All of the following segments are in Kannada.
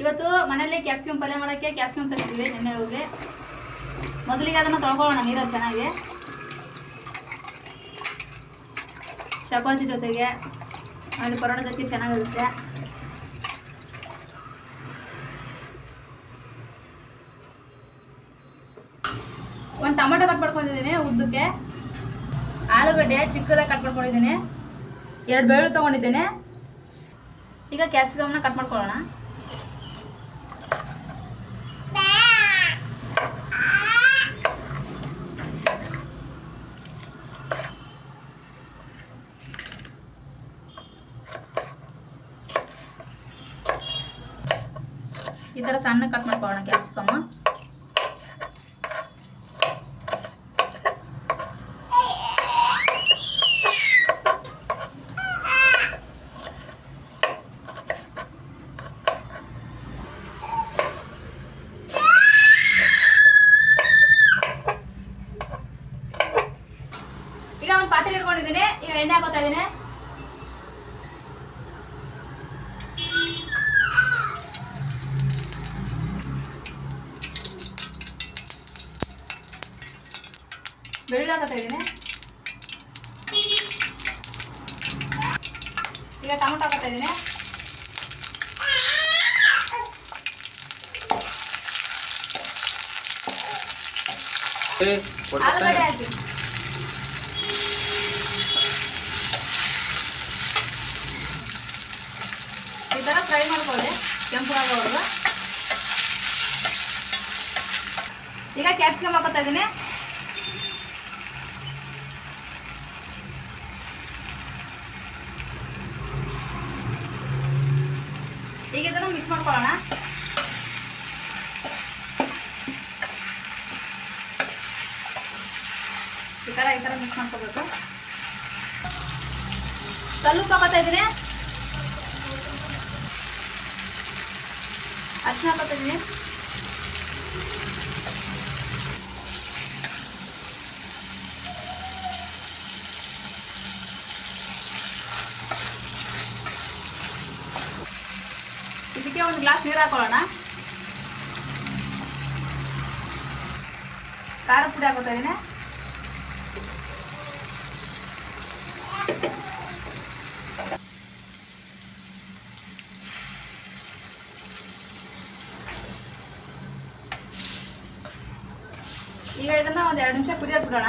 ಇವತ್ತು ಮನೇಲಿ ಕ್ಯಾಪ್ಸಿಕಮ್ ಪಲ್ಯ ಮಾಡೋಕ್ಕೆ ಕ್ಯಾಪ್ಸಿಕಮ್ ತೆಗಿತೀವಿ ನೆನ್ನೆ ಹೋಗಿ. ಮೊದಲಿಗೆ ಅದನ್ನು ತೊಳ್ಕೊಳ್ಳೋಣ, ನೀರಲ್ಲಿ ಚೆನ್ನಾಗಿ. ಚಪಾತಿ ಜೊತೆಗೆ ಆಮೇಲೆ ಪರೋಟ ಜೊತೆಗೆ ಚೆನ್ನಾಗಿರುತ್ತೆ. ಒಂದು ಟೊಮೆಟೊ ಕಟ್ ಮಾಡ್ಕೊಂಡಿದ್ದೀನಿ ಉದ್ದಕ್ಕೆ. ಆಲೂಗಡ್ಡೆ ಚಿಕ್ಕದಾಗಿ ಕಟ್ ಮಾಡ್ಕೊಂಡಿದ್ದೀನಿ ಎರಡು ಬೆಳ್ಳು ತೊಗೊಂಡಿದ್ದೀನಿ. ಈಗ ಕ್ಯಾಪ್ಸಿಕಮ್ನ ಕಟ್ ಮಾಡ್ಕೊಳ್ಳೋಣ. ಈ ಥರ ಸಣ್ಣ ಕಟ್ ಮಾಡ್ಕೊಳ್ಳೋಣ ಕ್ಯಾಪ್ಸಿಕಮ್ ಈಗ ಒಂದು ಪಾತ್ರೆ ಇಟ್ಕೊಂಡಿದ್ದೀನಿ. ಈಗ ಎಣ್ಣೆ ಹಾಕೋತಾ ಇದ್ದೀನಿ. ಬೆಳ್ಳುಳ್ಳಿ ಹಾಕೋತಾ ಇದ್ದೀನಿ. ಈಗ ಟೊಮೊಟೊ ಹಾಕೋತಾ ಇದ್ದೀನಿ. ಆಲೂಗಡ್ಡೆ ಹಾಕಿ ಈ ಥರ ಫ್ರೈ ಮಾಡ್ಕೊಳ್ಳಿ. ಕೆಂಪು ಆಗೋವರೆಗೂ ಈಗ ಕ್ಯಾಪ್ಸಿಕಮ್ ಹಾಕೋತಾ ಇದ್ದೀನಿ. ಈಗ ಇದನ್ನು ಮಿಕ್ಸ್ ಮಾಡ್ಕೊಳ್ಳೋಣ. ಈ ಥರ ಈ ಥರ ಮಿಕ್ಸ್ ಮಾಡ್ಕೋಬೇಕು. ಕಲ್ಲು ಹಾಕೋತಾ ಇದ್ದೀನಿ. ಅರ್ಶಿನ ಹಾಕೋತಾ ಇದ್ದೀನಿ ಇದಕ್ಕೆ ಒಂದು ಗ್ಲಾಸ್ ನೀರು ಹಾಕೊಳ್ಳೋಣ. ಖಾರದ ಪುಡಿ ಹಾಕೋತಾ ಇದ್ದೀನಿ ಈಗ ಇದನ್ನ ಒಂದ್ ಎರಡು ನಿಮಿಷ ಕುದಿಯೋಕ್ ಬಿಡೋಣ.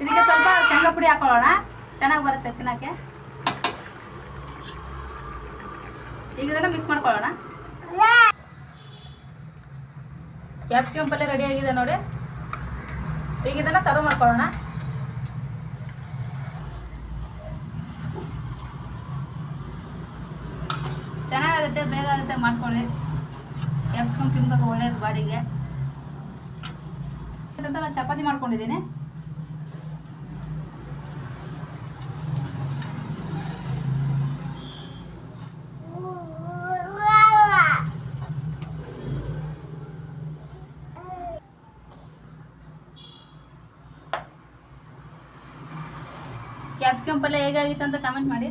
ಇದಕ್ಕೆ ಸ್ವಲ್ಪ ಶೇಂಗಾ ಪುಡಿ ಹಾಕೊಳ್ಳೋಣ. ಚೆನ್ನಾಗಿ ಬರುತ್ತೆ ತಿನ್ನಕ್ಕೆ. ಈಗ ಇದನ್ನ ಮಿಕ್ಸ್ ಮಾಡ್ಕೊಳ್ಳೋಣ. ಕ್ಯಾಪ್ಸಿಕಮ್ ಪಲ್ಯ ರೆಡಿ ಆಗಿದೆ ನೋಡಿ. ಈಗ ಇದನ್ನ ಸರ್ವ್ ಮಾಡ್ಕೊಳ್ಳೋಣ. ಚೆನ್ನಾಗಾಗುತ್ತೆ ಬೇಗ ಆಗುತ್ತೆ, ಮಾಡ್ಕೊಳ್ಳಿ. ಎಬ್ಸ್ಕೊಂಡು ತಿನ್ಬೇಕು, ಒಳ್ಳೇದು ಬಾಡಿಗೆ. ನಾನು ಚಪಾತಿ ಮಾಡ್ಕೊಂಡಿದ್ದೀನಿ. ಕ್ಯಾಪ್ಸಿಕಮ್ ಪಲ್ಯ ಹೇಗಾಗಿತ್ತು ಅಂತ ಕಮೆಂಟ್ ಮಾಡಿ.